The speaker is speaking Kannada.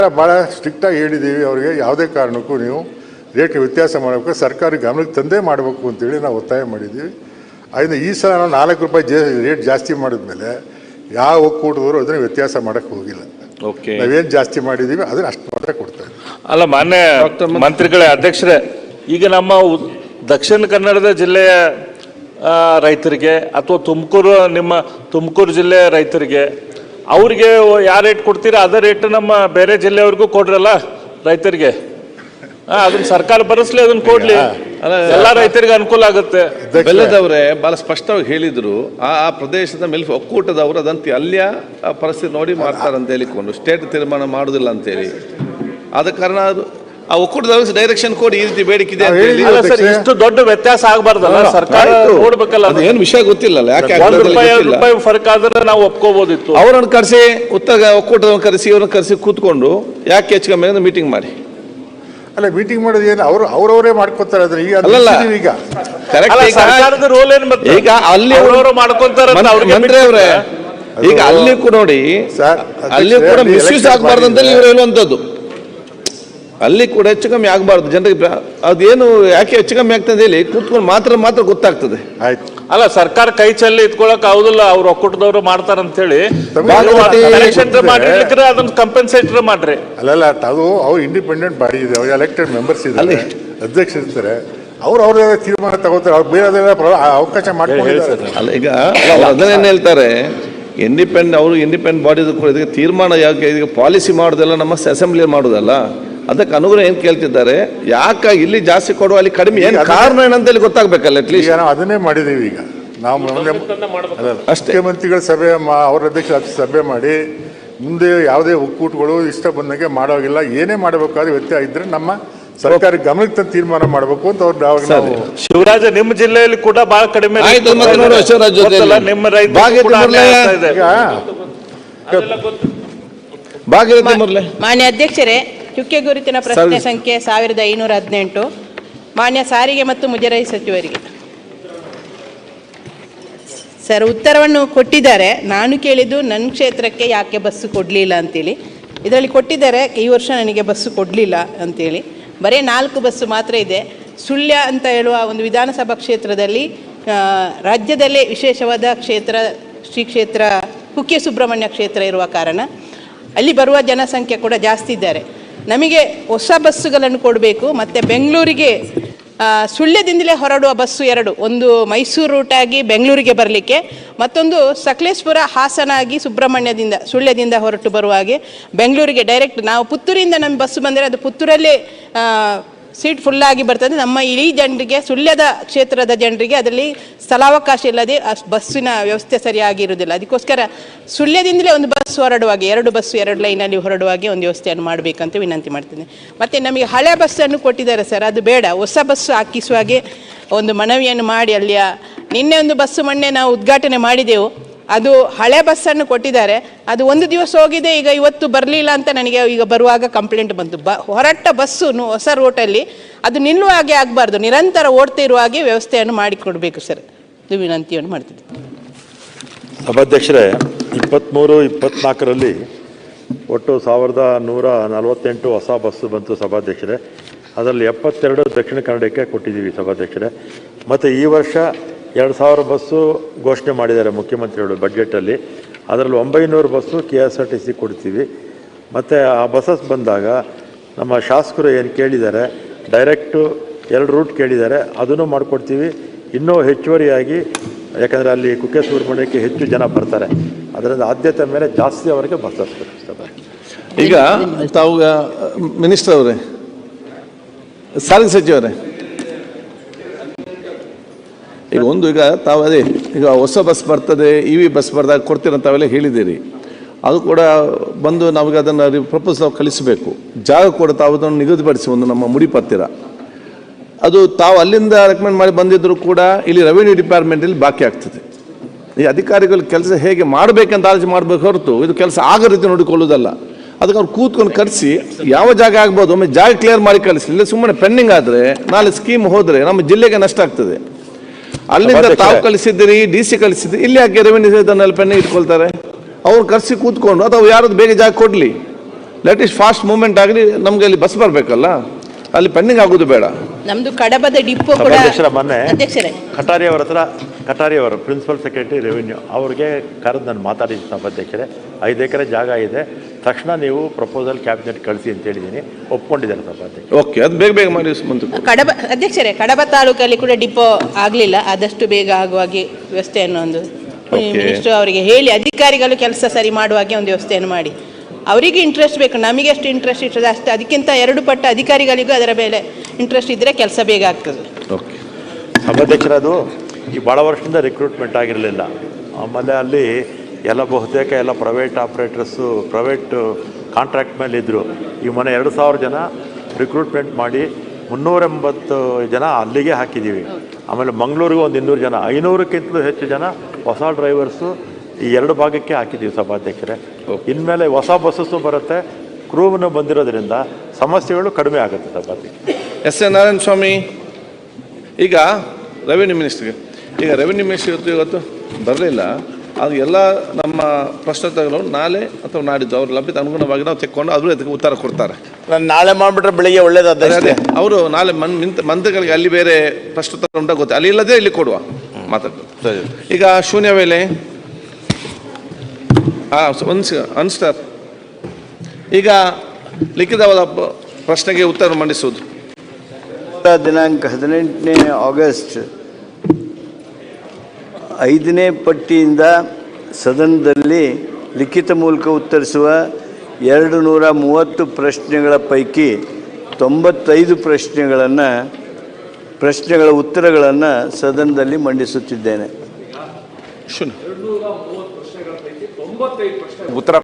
ಭಾಳ ಸ್ಟ್ರಿಕ್ಟಾಗಿ ಹೇಳಿದ್ದೀವಿ ಅವರಿಗೆ ಯಾವುದೇ ಕಾರಣಕ್ಕೂ ನೀವು ರೇಟ್ ವ್ಯತ್ಯಾಸ ಮಾಡಬೇಕು ಸರ್ಕಾರ ಗಮನಕ್ಕೆ ತಂದೇ ಮಾಡಬೇಕು ಅಂತೇಳಿ ನಾವು ಒತ್ತಾಯ ಮಾಡಿದ್ದೀವಿ. ಅದರಿಂದ ಈ ಸಲ ನಾವು ನಾಲ್ಕು ರೂಪಾಯಿ ಜೇ ರೇಟ್ ಜಾಸ್ತಿ ಮಾಡಿದ್ಮೇಲೆ ಯಾವ ಒಕ್ಕೂಟದವರು ಅದನ್ನು ವ್ಯತ್ಯಾಸ ಮಾಡೋಕ್ಕೆ ಹೋಗಿಲ್ಲ. ಓಕೆ ನಾವೇನು ಜಾಸ್ತಿ ಮಾಡಿದ್ದೀವಿ ಅದನ್ನು ಅಷ್ಟು ಮಾತ್ರ ಕೊಡ್ತಾ ಅಲ್ಲ ಮಾನ್ಯ ಮಂತ್ರಿಗಳೇ ಅಧ್ಯಕ್ಷರೇ ಈಗ ನಮ್ಮ ಉ- ದಕ್ಷಿಣ ಕನ್ನಡದ ಜಿಲ್ಲೆಯ ರೈತರಿಗೆ ಅಥವಾ ತುಮಕೂರು ನಿಮ್ಮ ತುಮಕೂರು ಜಿಲ್ಲೆಯ ರೈತರಿಗೆ ಅವ್ರಿಗೆ ಯಾವ ರೇಟ್ ಕೊಡ್ತೀರಾ? ಅದೇ ರೇಟ್ ನಮ್ಮ ಬೇರೆ ಜಿಲ್ಲೆಯವ್ರಿಗೂ ಕೊಡ್ರಲ್ಲ ರೈತರಿಗೆ. ಆ, ಅದನ್ನ ಸರ್ಕಾರ ಬರಸ್ಲಿ ಅದನ್ನ ಕೊಡ್ಲಿ. ಎಲ್ಲಾ ರೈತರಿಗೆ ಅನುಕೂಲ ಆಗುತ್ತೆ. ಬೆಲ್ಲದವರೇ ಬಹಳ ಸ್ಪಷ್ಟವಾಗಿ ಹೇಳಿದ್ರು ಆ ಆ ಪ್ರದೇಶದ ಮೇಲೆ ಒಕ್ಕೂಟದವರು ಅದಂತೆ ಅಲ್ಲಿಯ ಆ ಪರಿಸ್ಥಿತಿ ನೋಡಿ ಮಾಡ್ತಾರಂತ ಹೇಳಿಕೊಂಡು ಸ್ಟೇಟ್ ತೀರ್ಮಾನ ಮಾಡುದಿಲ್ಲ ಅಂತೇಳಿ. ಆದ ಕಾರಣ ಅದು ಆ ಒಕ್ಕೂಟದ ಡೈರೆಕ್ಷನ್ ಕೊಡಿ ಈ ರೀತಿ ಬೇಡಿಕೆ ಇದೆ ಅಂತ ಹೇಳಿ. ಅಲ್ಲ ಸರ್ ಇಷ್ಟು ದೊಡ್ಡ ವ್ಯತ್ಯಾಸ ಆಗಬಾರ್ದಲ್ಲ? ಸರ್ಕಾರ ಆಯ್ತು. ನೋಡ್ಬೇಕಲ್ಲ ಅದು ಏನು ವಿಷಯ ಗೊತ್ತಿಲ್ಲಲ್ಲ ಯಾಕೆ ಒಂದ್ ಆಗ್ತದೆ ರೂಪಾಯಿ ಎರಡು ಗೊತ್ತಿಲ್ಲ. ರೂಪಾಯಿ ಫರ್ಕ್ ಆದ್ರೆ ನಾವು ಒಪ್ಕೋಬೋದಿತ್ತು. ಅವರನ್ನು ಕರೆಸಿ ಉತ್ತರ ಒಕ್ಕೂಟದವ್ರನ್ನ ಕರೆಸಿ ಇವ್ರನ್ನ ಕರೆಸಿ ಕೂತ್ಕೊಂಡು ಯಾಕೆ ಹೆಚ್ಚು ಕಮ್ಮಿ ಮೀಟಿಂಗ್ ಮಾಡಿ. ಅಲ್ಲ ಮೀಟಿಂಗ್ ಮಾಡೋದು ಏನು? ಅವರು ಅವರವರೇ ಮಾಡ್ಕೊತಾರೆ ಅದ್ರ ಈಗ ಅದು ಅಲ್ಲಲ್ಲ. ಈಗ. ಕರೆಕ್ಟ್ ಅಲ್ಲ, ಸರ್ಕಾರದ ರೋಲ್ ಏನ್ ಮತ್ತೆ ಈಗ ಅಲ್ಲಿ ಅವ್ರವ್ರು ಮಾಡ್ಕೊಂತಾರ ಅಂತ ಅವ್ರಿಗೆ ಮಂತ್ರಿ ಅವರೇ ಬಿಟ್ಬಿಟ್ರೆ? ಈಗ ಅಲ್ಲಿ ಕೂಡ ನೋಡಿ ಸರ್, ಅಲ್ಲಿ ಕೂಡ ಅಲ್ಲಿ ಮಿಸ್ಯೂಸ್ election ಆಗಬಾರ್ದು ಅಂತ ಮಾಡಿದ್ರೆ- ಇವರು ಹೇಳುವಂಥದ್ದು. ಅಲ್ಲಿ ಕೂಡ ಹೆಚ್ಚು ಕಮ್ಮಿ ಆಗಬಾರ್ದು. ಜನರಿಗೆ ಅದೇನು ಯಾಕೆ ಹೆಚ್ಚು ಕಮ್ಮಿ ಆಗ್ತದೆ ಹೇಳಿ ಕೂತ್ಕೊಂಡು ಮಾತ್ರ ಮಾತ್ರ ಗೊತ್ತಾಗ್ತದೆ. ಆಯ್ತು. ಅಲ್ಲ ಸರ್ಕಾರ ಕೈ ಚಲ್ಲಿ ಇಟ್ಕೊಳಕ್ ಆಗುದಿಲ್ಲ ಅವ್ರ ಒಕ್ಕೂಟದವ್ರು ಹೇಳಿ ಎಲೆಕ್ಷನ್ ಇದ್ರೆ- ಮಾಡಿರ್ಲಿಕ್ಕೆ ಅದನ್ನ ಕಂಪೆನ್ಸೇಟರ್ ಮಾಡ್ರಿ. ಅಲ್ಲಲ್ಲ ಅದು ಅವ್ರು ಇಂಡಿಪೆಂಡೆಂಟ್ ಬಾಡಿ ಇದೆ ಅವ್ರು ಎಲೆಕ್ಟೆಡ್ ಮೆಂಬರ್ಸ್ ಇದ್ದಾರೆ ಅಧ್ಯಕ್ಷ ಅಧ್ಯಕ್ಷರು ಇರ್ತಾರೆ. ಅವ್ರು ಅವ್ರ ತೀರ್ಮಾನ ತಗೋತಾರೆ ಅವ್ರು ಬೇರೆ ಅವಕಾಶ ಮಾಡ್ಕೊಂಡಿದ್ದಾರೆ. ಅಲ್ಲ ಈಗ ಅವ್ರು ಅದನ್ನೇನು ಹೇಳ್ತಾರೆ ಇಂಡಿಪೆಂಡ್ ಅವರು ಇಂಡಿಪೆಂಡೆಂಟ್ ಬಾಡಿ ಕೂಡ ಇದಕ್ಕೆ ತೀರ್ಮಾನ ಯಾಕೆ ಈಗ ಪಾಲಿಸಿ ಮಾಡೋದೆಲ್ಲ ನಮ್ಮ ಅಸೆಂಬ್ಲಿ ಮಾಡೋದಲ್ಲ? ಅದಕ್ಕೆ ಅನುಗುಣ ಏನು ಕೇಳ್ತಿದ್ದಾರೆ? ಯಾಕೆ ಇಲ್ಲಿ ಜಾಸ್ತಿ ಕೊಡುವ ಅಲ್ಲಿ ಕಡಿಮೆ ಏನು ಕಾರಣ ಏನಂತ ಕಾರಣ ಏನಂತೇಳಿ ಗೊತ್ತಾಗ್ಬೇಕಲ್ಲ ಅಟ್ಲೀಸ್ಟ್ ನಾವು ಅದನ್ನೇ ಮಾಡಿದ್ದೀವಿ ಈಗ. ನಾವು ಮುಖ್ಯಮಂತ್ರಿಗಳ ಸಭೆ ಅವರ ಅವ್ರ ಅಧ್ಯಕ್ಷ ಸಭೆ ಮಾಡಿ ಮುಂದೆ ಯಾವುದೇ ಒಕ್ಕೂಟಗಳು ಇಷ್ಟ ಬಂದಂಗೆ ಮಾಡೋಗಿಲ್ಲ ಏನೇ ಮಾಡಬೇಕಾದ್ರೆ ವ್ಯತ್ಯಾಸ ಇದ್ರೆ ನಮ್ಮ ಸರ್ಕಾರ ಗಮನಕ್ಕೆ ತಂದು ತೀರ್ಮಾನ ಮಾಡಬೇಕು ಅಂತ ಅವ್ರು ಶಿವರಾಜ ನಿಮ್ಮ ಜಿಲ್ಲೆಯಲ್ಲಿ ಕೂಡ ಬಹಳ ಕಡಿಮೆ ಇದ್ದಾರೆ. ನಿಮ್ಮ ರೈತರು ಭಾಗೀರಥಿ ಮಾನ್ಯ ಅಧ್ಯಕ್ಷರೇ ಚುಕ್ಕೆ ಗುರುತಿನ ಪ್ರಶ್ನೆ ಸಂಖ್ಯೆ ಸಾವಿರದ ಐನೂರ ಹದಿನೆಂಟು. ಮಾನ್ಯ ಸಾರಿಗೆ ಮತ್ತು ಮುಜರಾಯಿ ಸಚಿವರಿಗೆ. ಸರ್ ಉತ್ತರವನ್ನು ಕೊಟ್ಟಿದ್ದಾರೆ. ನಾನು ಕೇಳಿದ್ದು ನನ್ನ ಕ್ಷೇತ್ರಕ್ಕೆ ಯಾಕೆ ಬಸ್ಸು ಕೊಡಲಿಲ್ಲ ಅಂತೇಳಿ. ಇದರಲ್ಲಿ ಕೊಟ್ಟಿದ್ದಾರೆ ಈ ವರ್ಷ ನನಗೆ ಬಸ್ಸು ಕೊಡಲಿಲ್ಲ ಅಂತೇಳಿ. ಬರೀ ನಾಲ್ಕು ಬಸ್ಸು ಮಾತ್ರ ಇದೆ. ಸುಳ್ಯ ಅಂತ ಹೇಳುವ ಒಂದು ವಿಧಾನಸಭಾ ಕ್ಷೇತ್ರದಲ್ಲಿ ರಾಜ್ಯದಲ್ಲೇ ವಿಶೇಷವಾದ ಕ್ಷೇತ್ರ ಶ್ರೀ ಕ್ಷೇತ್ರ ಕುಕ್ಕೆ ಸುಬ್ರಹ್ಮಣ್ಯ ಕ್ಷೇತ್ರ ಇರುವ ಕಾರಣ. ಅಲ್ಲಿ ಬರುವ ಜನಸಂಖ್ಯೆ ಕೂಡ ಜಾಸ್ತಿ ಇದ್ದಾರೆ. ನಮಗೆ ಹೊಸ ಬಸ್ಸುಗಳನ್ನು ಕೊಡಬೇಕು, ಮತ್ತು ಬೆಂಗಳೂರಿಗೆ ಸುಳ್ಯದಿಂದಲೇ ಹೊರಡುವ ಬಸ್ಸು ಎರಡು. ಒಂದು ಮೈಸೂರು ರೂಟಾಗಿ ಬೆಂಗಳೂರಿಗೆ ಬರಲಿಕ್ಕೆ, ಮತ್ತೊಂದು ಸಕಲೇಶ್ಪುರ ಹಾಸನಾಗಿ ಸುಬ್ರಹ್ಮಣ್ಯದಿಂದ, ಸುಳ್ಯದಿಂದ ಹೊರಟು ಬರುವ ಹಾಗೆ ಬೆಂಗಳೂರಿಗೆ ಡೈರೆಕ್ಟ್ ನಾವು ಪುತ್ತೂರಿಂದ ನಮ್ಮ ಬಸ್ಸು ಬಂದರೆ ಅದು ಪುತ್ತೂರಲ್ಲೇ ಸೀಟ್ ಫುಲ್ಲಾಗಿ ಬರ್ತದೆ. ನಮ್ಮ ಇಡೀ ಜನರಿಗೆ, ಸುಳ್ಯದ ಕ್ಷೇತ್ರದ ಜನರಿಗೆ ಅದರಲ್ಲಿ ಸ್ಥಳಾವಕಾಶ ಇಲ್ಲದೆ ಬಸ್ಸಿನ ವ್ಯವಸ್ಥೆ ಸರಿಯಾಗಿ ಇರುವುದಿಲ್ಲ. ಅದಕ್ಕೋಸ್ಕರ ಸುಳ್ಯದಿಂದಲೇ ಒಂದು ಬಸ್ ಹೊರಡುವಾಗ, ಎರಡು ಬಸ್ಸು ಎರಡು ಲೈನಲ್ಲಿ ಹೊರಡುವಾಗೆ ಒಂದು ವ್ಯವಸ್ಥೆಯನ್ನು ಮಾಡಬೇಕಂತ ವಿನಂತಿ ಮಾಡ್ತೀನಿ. ಮತ್ತು ನಮಗೆ ಹಳೆ ಬಸ್ಸನ್ನು ಕೊಟ್ಟಿದ್ದಾರೆ ಸರ್ ಅದು ಬೇಡ. ಹೊಸ ಬಸ್ಸು ಹಾಕಿಸುವ ಹಾಗೆ ಒಂದು ಮನವಿಯನ್ನು ಮಾಡಿ ಅಲ್ಲಿಯ ನಿನ್ನೆ ಒಂದು ಬಸ್ಸು ಮೊನ್ನೆ ನಾವು ಉದ್ಘಾಟನೆ ಮಾಡಿದೆವು. ಅದು ಹಳೆ ಬಸ್ಸನ್ನು ಕೊಟ್ಟಿದ್ದಾರೆ. ಅದು ಒಂದು ದಿವಸ ಹೋಗಿದೆ, ಈಗ ಇವತ್ತು ಬರಲಿಲ್ಲ ಅಂತ ನನಗೆ ಈಗ ಬರುವಾಗ ಕಂಪ್ಲೇಂಟ್ ಬಂತು. ಬ ಹೊರಟ ಬಸ್ಸು ಹೊಸ ರೋಟಲ್ಲಿ ಅದು ನಿಲ್ಲುವ ಹಾಗೆ ಆಗಬಾರ್ದು. ನಿರಂತರ ಓಡ್ತಾ ಇರುವ ಹಾಗೆ ವ್ಯವಸ್ಥೆಯನ್ನು ಮಾಡಿಕೊಡಬೇಕು ಸರ್. ಇದು ವಿನಂತಿಯನ್ನು ಮಾಡ್ತಿದ್ದೆ ಸಭಾಧ್ಯಕ್ಷರೇ ಇಪ್ಪತ್ತ್ಮೂರು ಇಪ್ಪತ್ನಾಲ್ಕರಲ್ಲಿ ಒಟ್ಟು ಸಾವಿರದ ನೂರ ನಲವತ್ತೆಂಟು ಹೊಸ ಬಸ್ಸು ಬಂತು ಸಭಾಧ್ಯಕ್ಷರೇ. ಅದರಲ್ಲಿ ಎಪ್ಪತ್ತೆರಡು ದಕ್ಷಿಣ ಕನ್ನಡಕ್ಕೆ ಕೊಟ್ಟಿದ್ದೀವಿ ಸಭಾಧ್ಯಕ್ಷರೇ. ಮತ್ತು ಈ ವರ್ಷ ಎರಡು ಸಾವಿರ ಬಸ್ಸು ಘೋಷಣೆ ಮಾಡಿದ್ದಾರೆ ಮುಖ್ಯಮಂತ್ರಿಗಳು ಬಡ್ಜೆಟಲ್ಲಿ ಅದರಲ್ಲಿ ಒಂಬೈನೂರು bus K S R T C ಕೊಡ್ತೀವಿ. ಮತ್ತು ಆ ಬಸ್ಸಸ್ ಬಂದಾಗ ನಮ್ಮ ಶಾಸಕರು ಏನು ಕೇಳಿದ್ದಾರೆ, ಡೈರೆಕ್ಟು ಎರಡು ರೂಟ್ ಕೇಳಿದ್ದಾರೆ, ಅದನ್ನು ಮಾಡಿಕೊಡ್ತೀವಿ. ಇನ್ನೂ ಹೆಚ್ಚುವರಿಯಾಗಿ, ಯಾಕಂದರೆ ಅಲ್ಲಿ ಕುಕ್ಕೆ ಸುಬ್ರಹ್ಮಣ್ಯಕ್ಕೆ ಹೆಚ್ಚು ಜನ ಬರ್ತಾರೆ. ಅದರಿಂದ ಆದ್ಯತೆ ಮೇಲೆ ಜಾಸ್ತಿ ಅವರಿಗೆ ಬಸ್ಸಸ್ ಈಗ ತಾವು ಮಿನಿಸ್ಟರ್ ಅವರೇ, ಸಾರಿಗೆ ಸಚಿವರೇ ಈಗ ಒಂದು, ಈಗ ತಾವು ಅದೇ, ಈಗ ಹೊಸ ಬಸ್ ಬರ್ತದೆ ಇ ವಿ ಬಸ್ ಬರ್ದಾಗ ಕೊಡ್ತೀರಂತ ತಾವೆಲ್ಲ ಹೇಳಿದ್ದೀರಿ. ಅದು ಕೂಡ ಬಂದು ನಮಗೆ ಅದನ್ನು ಪ್ರಪೋಸಲ್ ಕಳಿಸಬೇಕು ಜಾಗ ಕೂಡ ತಾವು ಅದನ್ನು ನಿಗದಿಪಡಿಸಿ ಒಂದು ನಮ್ಮ ಮುಡಿಪತ್ತಿರ ಅದು ತಾವು ಅಲ್ಲಿಂದ ರೆಕಮೆಂಡ್ ಮಾಡಿ ಬಂದಿದ್ದರೂ ಕೂಡ ಇಲ್ಲಿ ರೆವಿನ್ಯೂ ಡಿಪಾರ್ಟ್ಮೆಂಟಲ್ಲಿ ಬಾಕಿ ಆಗ್ತದೆ. ಈ ಅಧಿಕಾರಿಗಳು ಕೆಲಸ ಹೇಗೆ ಮಾಡಬೇಕಂತ ಆಲೋಚನೆ ಮಾಡಬೇಕು ಹೊರತು ಇದು ಕೆಲಸ ಆಗ ರೀತಿ ನೋಡಿಕೊಳ್ಳೋದಲ್ಲ ಅದಕ್ಕೆ ಅವ್ರು ಕೂತ್ಕೊಂಡು ಕರೆಸಿ ಯಾವ ಜಾಗ ಆಗ್ಬೋದು, ಒಮ್ಮೆ ಜಾಗ ಕ್ಲಿಯರ್ ಮಾಡಿ ಕಳಿಸಿ ಇಲ್ಲ ಸುಮ್ಮನೆ ಪೆಂಡಿಂಗ್ ಆದರೆ, ನಾಳೆ ಸ್ಕೀಮ್ ಹೋದರೆ ನಮ್ಮ ಜಿಲ್ಲೆಗೆ ನಷ್ಟ ಆಗ್ತದೆ. ಅಲ್ಲಿಂದ ತಾವು. ಕಳಿಸಿದ್ದೀರಿ ಡಿ ಸಿ ಕಳಿಸಿದ್ರಿ ಇಲ್ಲಿ ಯಾಕೆ ರೆವಿನ್ಯೂ ಪೆಂಡಿಂಗ್ ಇಟ್ಕೊಳ್ತಾರೆ. ಅವ್ರು ಕರೆಸಿ ಕೂತ್ಕೊಂಡು ಅಥವಾ ಯಾರದ್ದು ಬೇಗ ಜಾಗ ಕೊಡಲಿ. ಲೆಟ್ ಇಸ್ ಫಾಸ್ಟ್ ಮೂವ್ಮೆಂಟ್ ಆಗಲಿ ನಮಗೆ ಅಲ್ಲಿ ಬಸ್ ಬರಬೇಕಲ್ಲ. ಅಲ್ಲಿ ಪೆಂಡಿಂಗ್ ಆಗೋದು ಬೇಡ. ನಮ್ದು ಕಡಬದ ಡಿಪೋ ಕೂಡ ಸಭಾಧ್ಯಕ್ಷರ ಮೊನ್ನೆ ಅಧ್ಯಕ್ಷರೇ ಕಟಾರಿ ಅವರ ಹತ್ರ ಕಟಾರಿ ಅವರು ಪ್ರಿನ್ಸಿಪಲ್ ಸೆಕ್ರೆಟರಿ ರೆವಿನ್ಯೂ ಅವ್ರಿಗೆ ಕರೆದು ನಾನು ಮಾತಾಡಿದ್ದೆ ಸಭಾಧ್ಯಕ್ಷರೇ. ಐದು ಎಕರೆ ಜಾಗ ಇದೆ. ತಕ್ಷಣ ನೀವು ಪ್ರಪೋಸಲ್ ಕ್ಯಾಬಿನೆಟ್ ಕಳಿಸಿ ಅಂತ ಹೇಳಿದ್ದೀನಿ. ಒಪ್ಕೊಂಡಿದ್ದಾರೆ ಸ್ವಲ್ಪ ಓಕೆ ಅದು ಬೇಗ ಬೇಗ ಮಾಡಿ ಮುಂದಕ್ಕೆ ಕಡಬ ಅಧ್ಯಕ್ಷರೇ ಕಡಬ ತಾಲೂಕಲ್ಲಿ ಕೂಡ ಡಿಪೋ ಆಗಲಿಲ್ಲ. ಆದಷ್ಟು ಬೇಗ ಆಗುವಾಗೆ ವ್ಯವಸ್ಥೆಯನ್ನು ಒಂದು Okay. ಮಿನಿಸ್ಟರ್ ಅವರಿಗೆ ಹೇಳಿ ಅಧಿಕಾರಿಗಳು ಕೆಲಸ ಸರಿ ಮಾಡುವ ಹಾಗೆ ಒಂದು ವ್ಯವಸ್ಥೆಯನ್ನು ಮಾಡಿ. ಅವರಿಗೆ ಇಂಟ್ರೆಸ್ಟ್ ಬೇಕು ನಮಗೆ ಎಷ್ಟು ಇಂಟ್ರೆಸ್ಟ್ ಇರ್ತದೆ. ಅಷ್ಟು ಅದಕ್ಕಿಂತ ಎರಡು ಪಟ್ಟು ಅಧಿಕಾರಿಗಳಿಗೂ ಅದರ ಮೇಲೆ ಇಂಟ್ರೆಸ್ಟ್ ಇದ್ದರೆ ಕೆಲಸ ಬೇಗ ಆಗ್ತದೆ. ಓಕೆ ಸಭಾಧ್ಯಕ್ಷರದು ಈ ಭಾಳ ವರ್ಷದಿಂದ ರಿಕ್ರೂಟ್ಮೆಂಟ್ ಆಗಿರಲಿಲ್ಲ. ಆಮೇಲೆ ಅಲ್ಲಿ ಎಲ್ಲ ಬಹುತೇಕ ಎಲ್ಲ ಪ್ರೈವೇಟ್ ಆಪ್ರೇಟರ್ಸು ಪ್ರೈವೇಟ್ ಕಾಂಟ್ರಾಕ್ಟ್ ಮೇಲೆ ಇದ್ದರು ಈ ಮೊನ್ನೆ ಎರಡು ಸಾವಿರ ಜನ ರಿಕ್ರೂಟ್ಮೆಂಟ್ ಮಾಡಿ ಮುನ್ನೂರ ಎಂಬತ್ತು ಜನ ಅಲ್ಲಿಗೆ ಹಾಕಿದ್ದೀವಿ ಆಮೇಲೆ ಮಂಗಳೂರಿಗೆ ಒಂದು ಇನ್ನೂರು ಜನ ಐನೂರಕ್ಕಿಂತಲೂ ಹೆಚ್ಚು ಜನ ಹೊಸ ಡ್ರೈವರ್ಸು ಈ ಎರಡು ಭಾಗಕ್ಕೆ ಹಾಕಿದ್ದೀವಿ ಸಭಾಧ್ಯಕ್ಷರೇ. ಇನ್ಮೇಲೆ ಹೊಸ ಬಸ್ಸಸ್ಸು ಬರುತ್ತೆ ಕ್ರೂವನ್ನು ಬಂದಿರೋದ್ರಿಂದ ಸಮಸ್ಯೆಗಳು ಕಡಿಮೆ ಆಗುತ್ತೆ ಸಭಾಧ್ಯಕ್ಷ ಎಸ್ ಎ ನಾರಾಯಣ ಸ್ವಾಮಿ ಈಗ ರೆವಿನ್ಯೂ ಮಿನಿಸ್ಟ್ರಿಗೆ ಈಗ ರೆವಿನ್ಯೂ ಮಿನಿಸ್ಟ್ರಿ ಇವತ್ತು ಇವತ್ತು ಬರಲಿಲ್ಲ. ಅದು ಎಲ್ಲ ನಮ್ಮ ಪ್ರಶ್ನೋತ್ತರಗಳು ನಾಳೆ ಅಥವಾ ನಾಡಿದ್ದು. ಅವ್ರ ಲಭ್ಯತೆ ಅನುಗುಣವಾಗಿ ನಾವು ತೆಕ್ಕೊಂಡು ಅದ್ರ ಅದಕ್ಕೆ ಉತ್ತರ ಕೊಡ್ತಾರೆ. ನಾನು ನಾಳೆ ಮಾಡಿಬಿಟ್ರೆ ಬೆಳಿಗ್ಗೆ ಒಳ್ಳೇದಾದ ಅದೇ ಅವರು ನಾಳೆ ಮನ್ ನಿಂತ ಮಂತ್ರಿಗಳಿಗೆ ಅಲ್ಲಿ ಬೇರೆ ಪ್ರಶ್ನೋತ್ತರ ಉಂಟ ಗೊತ್ತಾ? ಅಲ್ಲಿ ಇಲ್ಲದೆ ಇಲ್ಲಿ ಕೊಡುವ ಮಾತಾಡ್ತಾರೆ ಈಗ ಶೂನ್ಯ ವೇಳೆ ಅನ್ಸ್ ಅನ್ಸ್ಟಾರ್ ಈಗ ಲಿಖಿತವಾದ ಪ್ರಶ್ನೆಗೆ ಉತ್ತರ ಮಂಡಿಸುವುದು. ದಿನಾಂಕ ಹದಿನೆಂಟನೇ ಆಗಸ್ಟ್ ಐದನೇ ಪಟ್ಟಿಯಿಂದ ಸದನದಲ್ಲಿ ಲಿಖಿತ ಮೂಲಕ ಉತ್ತರಿಸುವ ಎರಡು ನೂರ ಮೂವತ್ತು ಪ್ರಶ್ನೆಗಳ ಪೈಕಿ ತೊಂಬತ್ತೈದು ಪ್ರಶ್ನೆಗಳನ್ನು ಪ್ರಶ್ನೆಗಳ ಉತ್ತರಗಳನ್ನು ಸದನದಲ್ಲಿ ಮಂಡಿಸುತ್ತಿದ್ದೇನೆ. ಉತ್ತರ